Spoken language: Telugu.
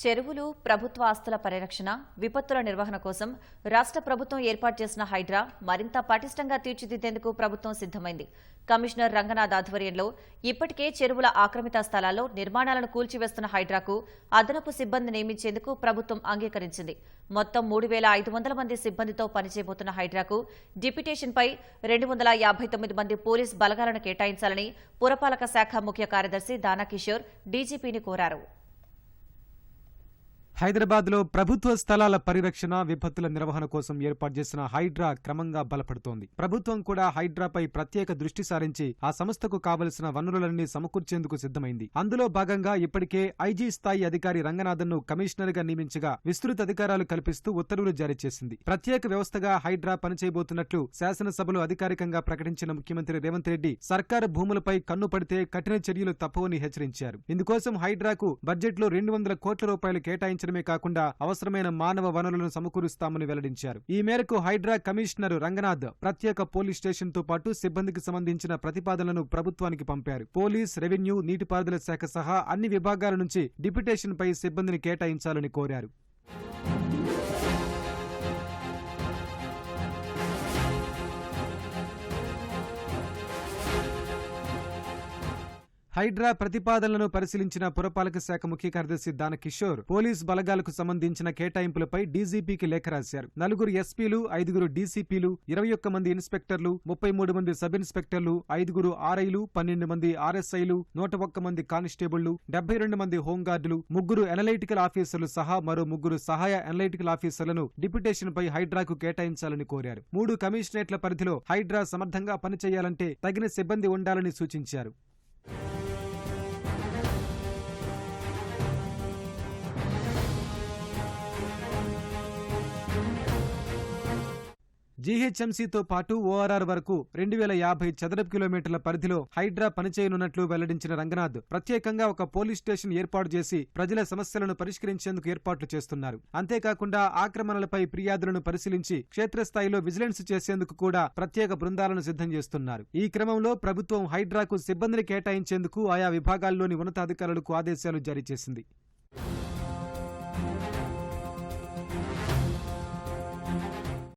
చెరువులు ప్రభుత్వ ఆస్తుల పరిరక్షణ విపత్తుల నిర్వహణ కోసం రాష్ట్ర ప్రభుత్వం ఏర్పాటు చేసిన హైడ్రా మరింత పటిష్టంగా తీర్చిదిద్దేందుకు ప్రభుత్వం సిద్దమైంది కమిషనర్ రంగనాథ్ ఆధ్వర్యంలో ఇప్పటికే చెరువుల ఆక్రమిత స్థలాల్లో నిర్మాణాలను కూల్చివేస్తున్న హైడ్రాకు అదనపు సిబ్బంది నియమించేందుకు ప్రభుత్వం అంగీకరించింది. మొత్తం మూడు వేల ఐదు వందల మంది సిబ్బందితో పనిచేయబోతున్న హైడ్రాకు డిప్యుటేషన్పై రెండు వందల యాభై తొమ్మిది మంది పోలీస్ బలగాలను కేటాయించాలని పురపాలక శాఖ ముఖ్య కార్యదర్శి దానాకిషోర్ డీజీపీని కోరారు. హైదరాబాద్లో ప్రభుత్వ స్థలాల పరిరక్షణ విపత్తుల నిర్వహణ కోసం ఏర్పాటు చేసిన హైడ్రా క్రమంగా బలపడుతోంది. ప్రభుత్వం కూడా హైడ్రాపై ప్రత్యేక దృష్టి సారించి ఆ సంస్థకు కావలసిన వనరులన్నీ సమకూర్చేందుకు సిద్దమైంది అందులో భాగంగా ఇప్పటికే ఐజీ స్థాయి అధికారి రంగనాథన్ను కమిషనర్గా నియమించగా విస్తృత అధికారాలు కల్పిస్తూ ఉత్తర్వులు జారీ చేసింది. ప్రత్యేక వ్యవస్థగా హైడ్రా పనిచేయబోతున్నట్లు శాసనసభలో అధికారికంగా ప్రకటించిన ముఖ్యమంత్రి రేవంత్ రెడ్డి సర్కారు భూములపై కన్ను పడితే కఠిన చర్యలు తప్పవని హెచ్చరించారు. ఇందుకోసం హైడ్రాకు బడ్జెట్లో రెండు వందల కోట్ల రూపాయలు కేటాయించడమే కాకుండా అవసరమైన మానవ వనరులను సమకూరుస్తామని వెల్లడించారు. ఈ మేరకు హైడ్రా కమిషనర్ రంగనాథ్ ప్రత్యేక పోలీస్ స్టేషన్తో పాటు సిబ్బందికి సంబంధించిన ప్రతిపాదనలను ప్రభుత్వానికి పంపారు. పోలీస్ రెవెన్యూ నీటిపారుదల శాఖ సహా అన్ని విభాగాల నుంచి డిప్యుటేషన్ పై సిబ్బందిని కేటాయించాలని కోరారు. హైడ్రా ప్రతిపాదనలను పరిశీలించిన పురపాలక శాఖ ముఖ్య కార్యదర్శి దానకిషోర్ పోలీస్ బలగాలకు సంబంధించిన కేటాయింపులపై డీజీపీకి లేఖ రాశారు. నలుగురు ఎస్పీలు ఐదుగురు డీసీపీలు ఇరవై ఒక్క మంది ఇన్స్పెక్టర్లు ముప్పై మూడు మంది సబ్ ఇన్స్పెక్టర్లు ఐదుగురు ఆర్ఐలు పన్నెండు మంది ఆర్ఎస్ఐలు నూట ఒక్క మంది కానిస్టేబుళ్ళు డెబ్బై రెండు మంది హోంగార్డులు ముగ్గురు అనలైటికల్ ఆఫీసర్లు సహా మరో ముగ్గురు సహాయ అనలైటికల్ ఆఫీసర్లను డిప్యుటేషన్ పై హైడ్రాకు కేటాయించాలని కోరారు. మూడు కమిషనరేట్ల పరిధిలో హైడ్రా సమర్థంగా పనిచేయాలంటే తగిన సిబ్బంది ఉండాలని సూచించారు. జీహెచ్ఎంసీతో పాటు ఓఆర్ఆర్ వరకు రెండు వేల యాభై చదరపు కిలోమీటర్ల పరిధిలో హైడ్రా పనిచేయనున్నట్లు వెల్లడించిన రంగనాథ్ ప్రత్యేకంగా ఒక పోలీస్ స్టేషన్ ఏర్పాటు చేసి ప్రజల సమస్యలను పరిష్కరించేందుకు ఏర్పాట్లు చేస్తున్నారు. అంతేకాకుండా ఆక్రమణలపై ఫిర్యాదులను పరిశీలించి క్షేత్రస్థాయిలో విజిలెన్స్ చేసేందుకు కూడా ప్రత్యేక బృందాలను సిద్ధం చేస్తున్నారు. ఈ క్రమంలో ప్రభుత్వం హైడ్రాకు సిబ్బందిని కేటాయించేందుకు ఆయా విభాగాల్లోని ఉన్నతాధికారులకు ఆదేశాలు జారీ చేసింది.